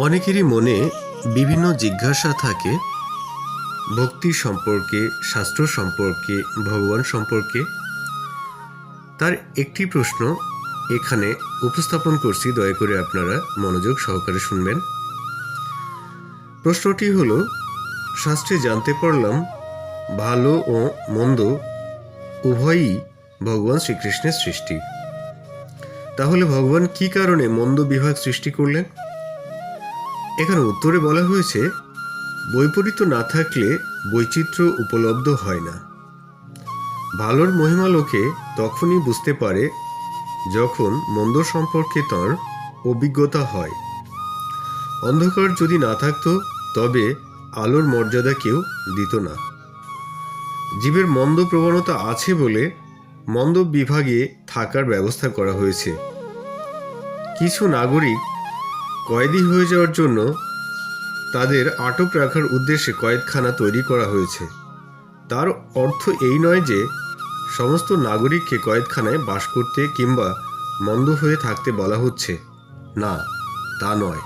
অনেকেরই মনে বিভিন্ন জিজ্ঞাসা থাকে, ভক্তি সম্পর্কে, শাস্ত্র সম্পর্কে, ভগবান সম্পর্কে। তার একটি প্রশ্ন এখানে উপস্থাপন করছি, দয়া করে আপনারা মনোযোগ সহকারে শুনবেন। প্রশ্নটি হলো, শাস্ত্রে জানতে পারলাম, ভালো ও মন্দ উভয়ই ভগবান শ্রীকৃষ্ণের সৃষ্টি। তাহলে ভগবান কি কারণে মন্দ বিভাগ সৃষ্টি করলেন? এখানে উত্তরে বলা হয়েছে বৈপরীত্য না থাকলে বৈচিত্র্য উপলব্ধ হয় না। ভালোর মহিমা লোকে তখনই বুঝতে পারে যখন মন্দ সম্পর্কে তাঁর অভিজ্ঞতা হয়। অন্ধকার যদি না থাকতো, তবে আলোর মর্যাদা কেউ দিত না। জীবের মন্দ প্রবণতা আছে বলে মন্দ বিভাগে থাকার ব্যবস্থা করা হয়েছে। কিছু নাগরিক কয়েদি হয়ে যাওয়ার জন্য তাদের আটক রাখার উদ্দেশ্যে কয়েদখানা তৈরি করা হয়েছে। তার অর্থ এই নয় যে সমস্ত নাগরিককে কয়েদখানায় বাস করতে কিংবা মন্দ হয়ে থাকতে বলা হচ্ছে। না, তা নয়।